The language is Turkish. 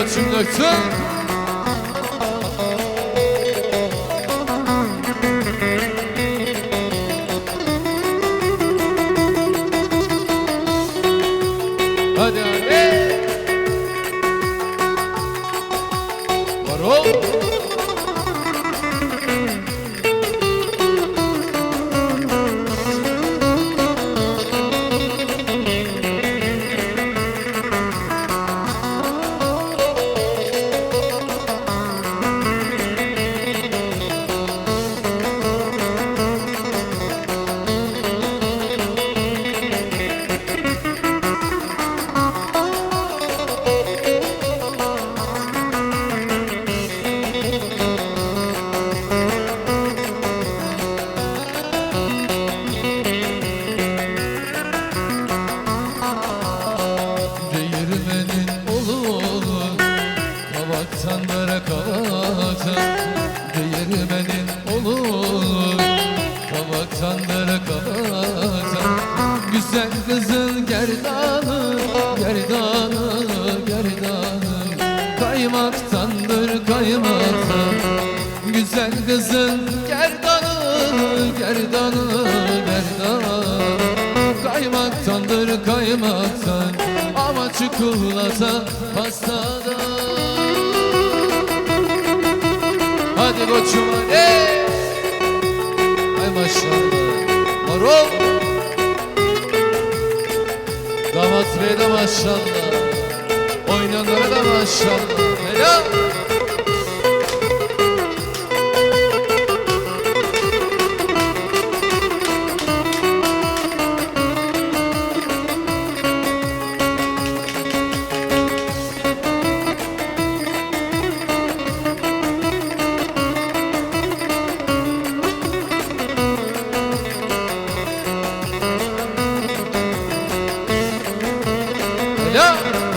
yola çıkacaksın. Böyle kavaktan Değirmenin olur. Kavaktan böyle kavaktan Güzel kızın gerdanı Gerdanı, gerdanı. Kaymaktandır kaymaktan Güzel kızın gerdanı Gerdanı, gerdanı. Kaymaktandır kaymaktan Ama çikolata pastada Hadi koçum hadi. Ay maşallah. Marul. Damat bey de maşallah. Oynayanlara da maşallah. Helal Yeah.